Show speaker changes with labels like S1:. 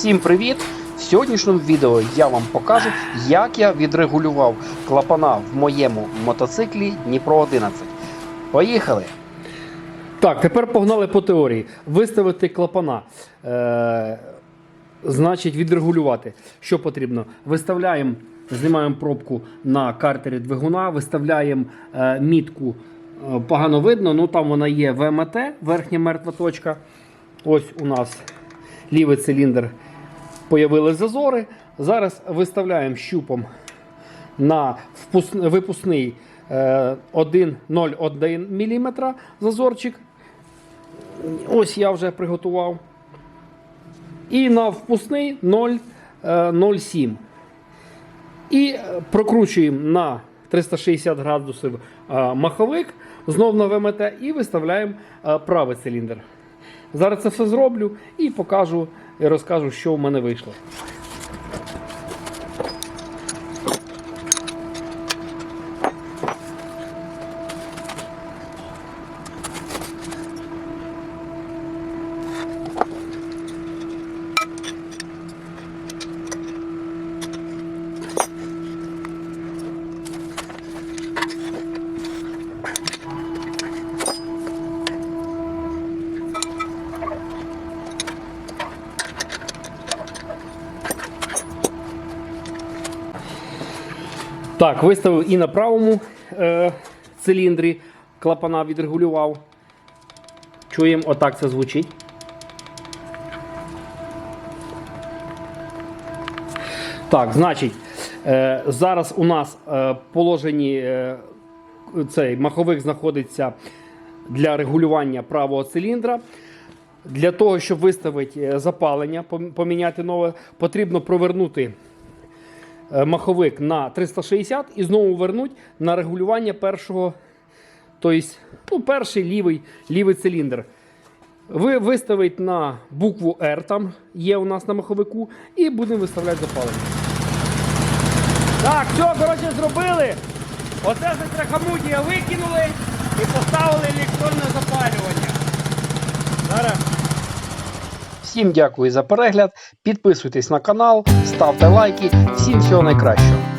S1: Всім привіт! В сьогоднішньому відео я вам покажу, як я відрегулював клапана в моєму мотоциклі Дніпро 11. Поїхали! Так, тепер погнали по теорії. Виставити клапана. Е, значить, відрегулювати. Що потрібно? Виставляємо, знімаємо пробку на картері двигуна, виставляємо е, мітку. е, Погано видно, ну там вона є ВМТ, верхня мертва точка. Ось у нас лівий циліндр. Появились зазори. Зараз виставляємо щупом на випускний е, 1,01 мм зазорчик. Ось я вже приготував. І на впускний 0,07. І е, прокручуємо на 360 градусів е, маховик, знов на ВМТ, і виставляємо е, правий циліндр. Зараз це все зроблю і покажу і розкажу, що в мене вийшло. Так, виставив і на правому е, циліндрі клапана відрегулював. Чуємо, отак це звучить. Так, значить, е, зараз у нас е, положені е, цей маховик знаходиться для регулювання правого циліндра. Для того, щоб виставити е, запалення, поміняти нове, потрібно провернути маховик на 360 і знову вернуть на регулювання першого, тобто, ну, перший лівий, лівий циліндр. Ви виставите на букву R, там є у нас на маховику, і будемо виставляти запалення. Так, все, коротше, зробили. Оце за трахамудія викинули і поставили електронне запалювання. Зараз. Всім дякую за перегляд. Підписуйтесь на канал, ставте лайки. Всім всього найкращого.